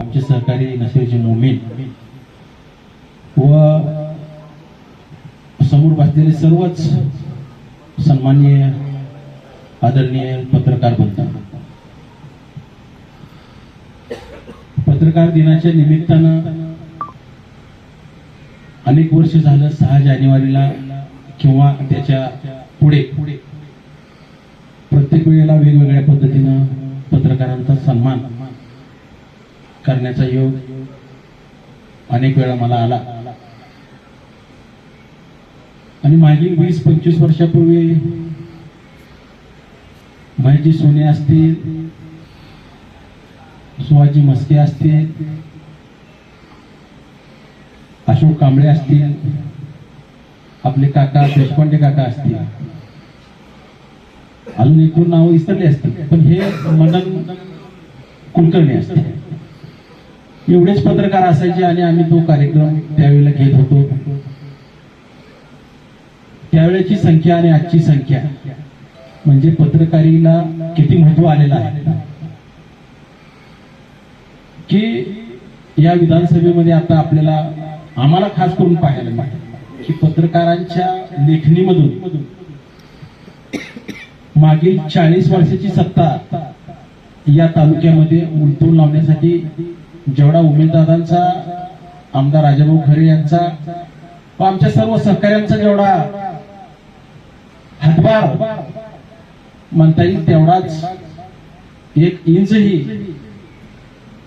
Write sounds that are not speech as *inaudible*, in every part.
आमचे सहकारी नसीरचे मोमीन व समोर बसलेले सर्वच सन्माननीय आदरणीय पत्रकार बनतात. पत्रकार दिनाच्या निमित्तानं अनेक वर्ष झालं सहा जानेवारीला किंवा त्याच्या पुढे. प्रत्येक वेळेला वेगवेगळ्या पद्धतीनं पत्रकारांचा सन्मान करण्याचा योग अनेक वेळा मला आला. आणि मागील वीस पंचवीस वर्षापूर्वी महेशजी सोने असतील सुहाजी मस्के असतील अशोक कांबळे असतील आपले काका देशपांडे काका असतील. अजून एकूण नाव इसरले असतील पण हे मदन कुलकर्णी असतील. एवढेच पत्रकार असायचे आणि आम्ही तो कार्यक्रम त्यावेळेला घेत होतो. त्यावेळेची संख्या आणि आजची संख्या म्हणजे पत्रकारीला किती महत्त्व आलेलं आहे? की या विधानसभेमध्ये आता आपल्याला आम्हाला खास करून पाहायला मिळालं की पत्रकारांच्या लेखणीमधून मागील चाळीस वर्षाची सत्ता या तालुक्यामध्ये उलटून लावण्यासाठी जेवढा उमेददादांचा आमदार राजाभाऊ खरे यांचा व आमच्या सर्व सहकार्यांचा जेवढा हातभार म्हणता येईल तेवढाच एक इंचही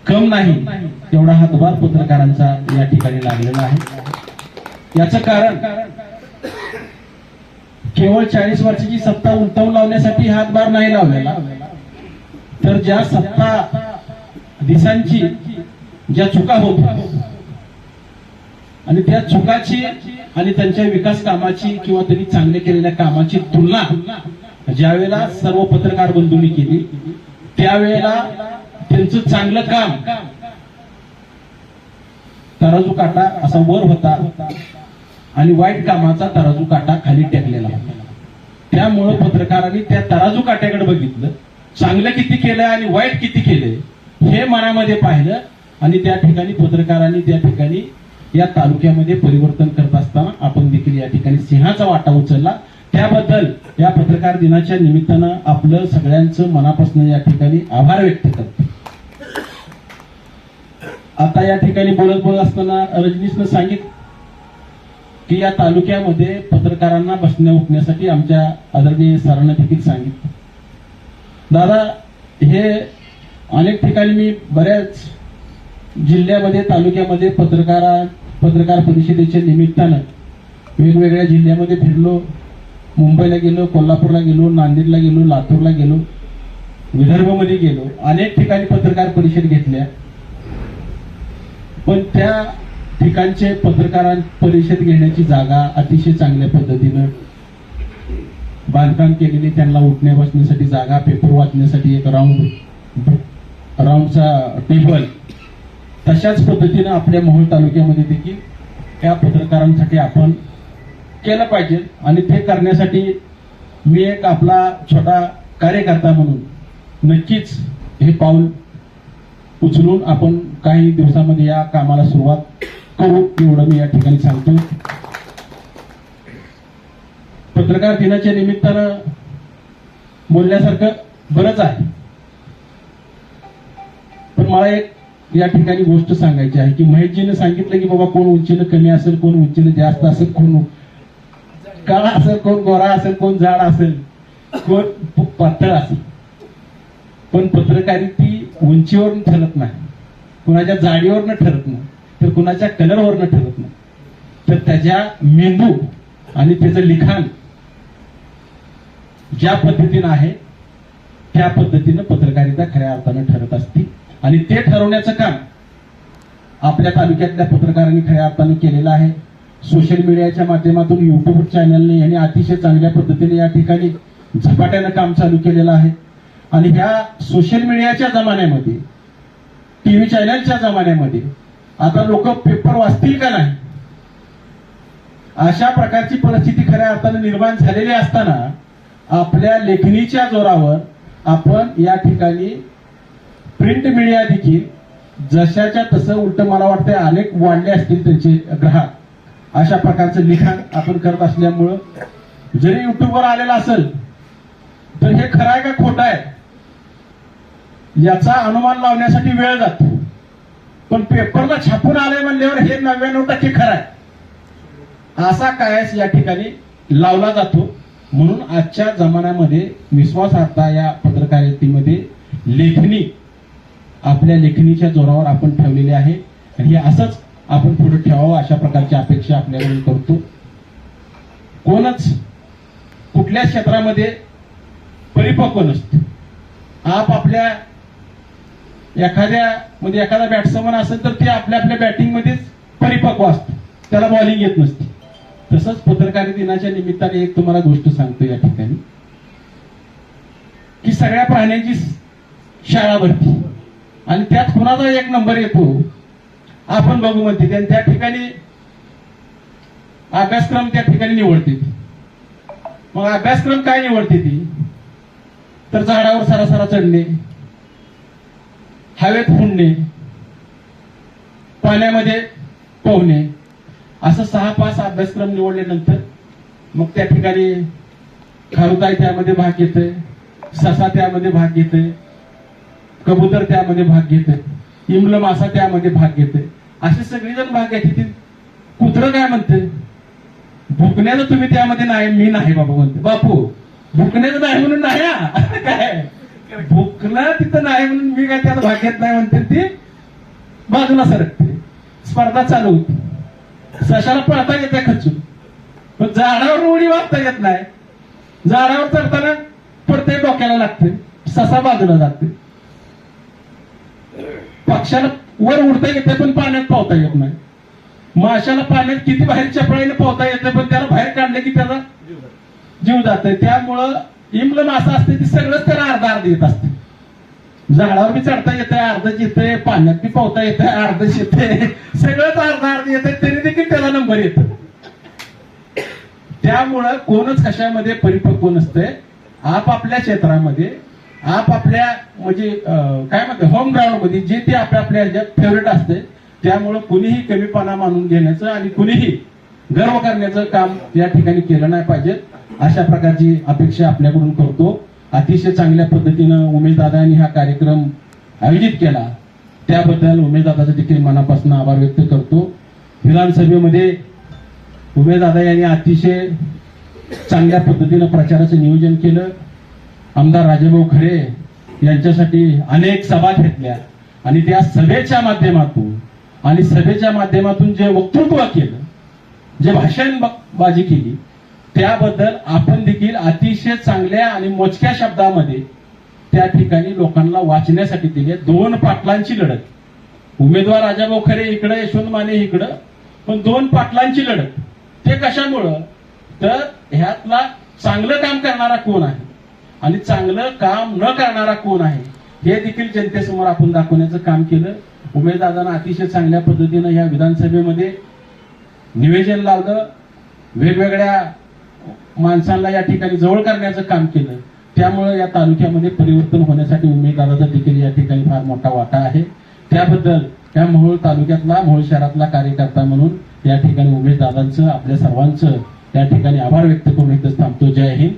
कम नाही तेवढा हातभार पत्रकारांचा या ठिकाणी लागलेला आहे. याचं कारण केवळ चाळीस वर्षाची सत्ता उलटवून लावण्यासाठी हातभार नाही लावलेला. तर ज्या सत्ता दिसांची ज्या चुका होत आणि त्या चुकाची आणि त्यांच्या विकास कामाची किंवा त्यांनी चांगले केलेल्या कामाची तुलना ज्यावेळेला सर्व पत्रकार बंधूंनी केली त्यावेळेला त्यांचं चांगलं काम तराजू काटा असा वर होता आणि वाईट कामाचा तराजू काटा खाली टेकलेला होता. त्यामुळं पत्रकारांनी त्या तराजू काट्याकडे बघितलं चांगलं किती केलंय आणि वाईट किती केलंय हे मनामध्ये पाहिलं आणि त्या ठिकाणी पत्रकारांनी त्या ठिकाणी या तालुक्यामध्ये परिवर्तन करत असताना आपण देखील या ठिकाणी सिंहाचा वाटा उचलला. त्याबद्दल या पत्रकार दिनाच्या निमित्तानं आपलं सगळ्यांचं मनापासून या ठिकाणी आभार व्यक्त करतो. आता या ठिकाणी बोलत बोलत असताना रजनीशनं सांगितलं की या तालुक्यामध्ये पत्रकारांना बसण्या उठण्यासाठी आमच्या आदरणीय सरांना देखील सांगितलं. दादा हे अनेक ठिकाणी मी बऱ्याच जिल्ह्यामध्ये तालुक्यामध्ये पत्रकारा पत्रकार परिषदेच्या निमित्तानं वेगवेगळ्या जिल्ह्यामध्ये फिरलो. मुंबईला गेलो कोल्हापूरला गेलो नांदेडला गेलो लातूरला गेलो विदर्भमध्ये गेलो. अनेक ठिकाणी पत्रकार परिषद घेतल्या. पण त्या ठिकाणचे पत्रकार परिषद घेण्याची जागा अतिशय चांगल्या पद्धतीनं बांधकाम केलेली त्यांना उठण्या बसण्यासाठी जागा पेपर वाचण्यासाठी एक राऊंड राऊंडचा टेबल तशाच पद्धतीनं आपल्या मोहोळ तालुक्यामध्ये देखील त्या पत्रकारांसाठी आपण केलं पाहिजे. आणि ते करण्यासाठी मी एक आपला छोटा कार्यकर्ता म्हणून नक्कीच हे पाऊल उचलून आपण काही दिवसामध्ये या कामाला सुरुवात करू. एवढं मी या ठिकाणी सांगतो पत्रकार दिनाच्या निमित्तानं बोलण्यासारखं बरंच आहे. पण मला एक या ठिकाणी गोष्ट सांगायची आहे की महेशजीनं सांगितलं की बाबा कोण उंचीनं कमी असेल कोण उंचीनं जास्त असेल कोण काळा असेल कोण गोरा असेल कोण झाड असेल कोण पातळ असेल. पण पत्रकारिती उंचीवरून ठरत नाही. कुणाच्या जाडीवरनं ठरत नाही. तर कुणाच्या कलरवरनं ठरत नाही. तर त्याच्या मेंदू आणि त्याचं लिखाण ज्या पद्धतीनं आहे त्या पद्धतीनं पत्रकारिता खऱ्या अर्थानं ठरत असते. आणि ते ठरवण्याचं काम आपल्या तालुक्यातल्या पत्रकारांनी खऱ्या अर्थानं केलेलं आहे. सोशल मीडियाच्या माध्यमातून युट्यूब चॅनलने यांनी अतिशय चांगल्या पद्धतीने या ठिकाणी झपाट्यानं काम चालू केलेलं आहे. आणि ह्या सोशल मीडियाच्या जमान्यामध्ये टीव्ही चॅनलच्या जमान्यामध्ये आता लोक पेपर वाचतील का नाही? अशा प्रकारची परिस्थिती खऱ्या अर्थानं निर्माण झालेली असताना आपल्या लेखणीच्या जोरावर आपण या ठिकाणी प्रिंट मीडिया देखील जशाच्या तसं उलट मला वाटतं अनेक वाढले असतील त्यांचे ग्राहक. अशा प्रकारचं लिखाण आपण करत असल्यामुळं जरी युट्यूबवर आलेलं असेल तर हे खरं आहे का खोटं आहे? याचा अनुमान लावण्यासाठी वेळ जातो. पण पेपरला छापून आले म्हणल्यावर हे नव्याण्णव टक्के खरं आहे. असा कायच या ठिकाणी लावला जातो. म्हणून आजच्या जमान्यामध्ये विश्वासार्हता या पत्रकारितेमध्ये लेखणी आपल्या लेखणीच्या जोरावर आपण ठेवलेले आहे. आणि हे असंच आपण पुढे ठेवावं अशा प्रकारची अपेक्षा आपल्याकडून करतो. कोणच कुठल्या क्षेत्रामध्ये परिपक्व नसतो. आप आपल्या एखाद्या म्हणजे एखादा बॅट्समन असेल तर ते आपल्या आपल्या बॅटिंगमध्येच परिपक्व असतो. त्याला बॉलिंग येत नसते. तसंच पत्रकार दिनाच्या निमित्ताने एक तुम्हाला गोष्ट सांगतो या ठिकाणी. की सगळ्या प्राण्यांची शाळा भरती. आणि त्यात कुणाचा एक नंबर येतो? आपण बघू म्हणते. आणि त्या ठिकाणी अभ्यासक्रम त्या ठिकाणी निवडते ती. मग अभ्यासक्रम काय निवडते ती? तर झाडावर सरासरा चढणे हवेत फुंडणे पाण्यामध्ये पोहणे. असं सहा पाच अभ्यासक्रम निवडल्यानंतर मग त्या ठिकाणी खारुताई त्यामध्ये भाग घेतोय ससा त्यामध्ये भाग घेतोय कबूतर त्यामध्ये भाग घेते इमल मासा त्यामध्ये भाग घेते असे सगळेजण भाग घेते कुत्र काय म्हणते? भुकण्याचं तुम्ही त्यामध्ये नाही मी नाही बाबा म्हणते. बापू भुकण्याचं नाही म्हणून नाही *laughs* काय? भुकला तिथं नाही म्हणून मी काय त्यात भाग घेत नाही म्हणते ती? बाजूला सरकते. स्पर्धा चालू होती. सशाला पळता येते खचून. पण झाडावर उडी वाचता येत नाही. झाडावर चढताना पडते डोक्याला लागते. ससा बाजूला जाते. पक्षाला वर उडता येते पण पाण्यात पावता येत नाही. माशाला पाण्यात किती बाहेर चपळाईने पोहता येते पण त्याला बाहेर काढले की त्याचा जीव जात त्यामुळं इमल मासा असते ती सगळंच त्याला अर्धा अर्ध येत असते झाडावर बी चढता येते अर्धच येते पाण्यात बी पोहता येते अर्धच येते सगळंच अर्धा अर्ध येते तरी देखील त्याला नंबर येत त्यामुळं कोणच कशामध्ये परिपक्व नसते आपापल्या क्षेत्रामध्ये आपापल्या म्हणजे काय म्हणते होम ग्राउंडमध्ये जे ते आपल्या आपल्या ह्याच्यात फेवरेट असते त्यामुळं कुणीही कमीपणा मानून घेण्याचं आणि कुणीही गर्व करण्याचं काम या ठिकाणी केलं नाही पाहिजे अशा प्रकारची अपेक्षा आपल्याकडून करतो. अतिशय चांगल्या पद्धतीनं उमेश दादांनी हा कार्यक्रम आयोजित केला. त्याबद्दल उमेश दादाचा देखील मनापासून आभार व्यक्त करतो. विधानसभेमध्ये उमेश दादा यांनी अतिशय चांगल्या पद्धतीनं प्रचाराचं नियोजन केलं. आमदार राजाभाऊ खरे यांच्यासाठी अनेक सभा घेतल्या. आणि त्या सभेच्या माध्यमातून आणि सभेच्या माध्यमातून जे वक्तृत्व केलं जे भाषणबाजी केली त्याबद्दल आपण देखील अतिशय चांगल्या आणि मोजक्या शब्दामध्ये त्या ठिकाणी लोकांना वाचण्यासाठी दिले. दोन पाटलांची लढत. उमेदवार राजाभाऊ खरे इकडं यशवंत माने इकडं पण दोन पाटलांची लढत. ते कशामुळं? तर ह्यातला चांगलं काम करणारा कोण आहे? आणि चांगलं काम न करणारा कोण आहे? हे देखील जनतेसमोर आपण दाखवण्याचं काम केलं. उमेदवारांना अतिशय चांगल्या पद्धतीनं या विधानसभेमध्ये निवेदन लावलं. वेगवेगळ्या माणसांना या ठिकाणी जवळ करण्याचं काम केलं. त्यामुळे या तालुक्यामध्ये परिवर्तन होण्यासाठी उमेदवाराचा देखील या ठिकाणी फार मोठा वाटा आहे. त्याबद्दल या मोहोळ तालुक्यातला मोहोळ शहरातला कार्यकर्ता म्हणून या ठिकाणी उमेश दादांचं आपल्या सर्वांचं या ठिकाणी आभार व्यक्त करून इथं थांबतो. जय हिंद.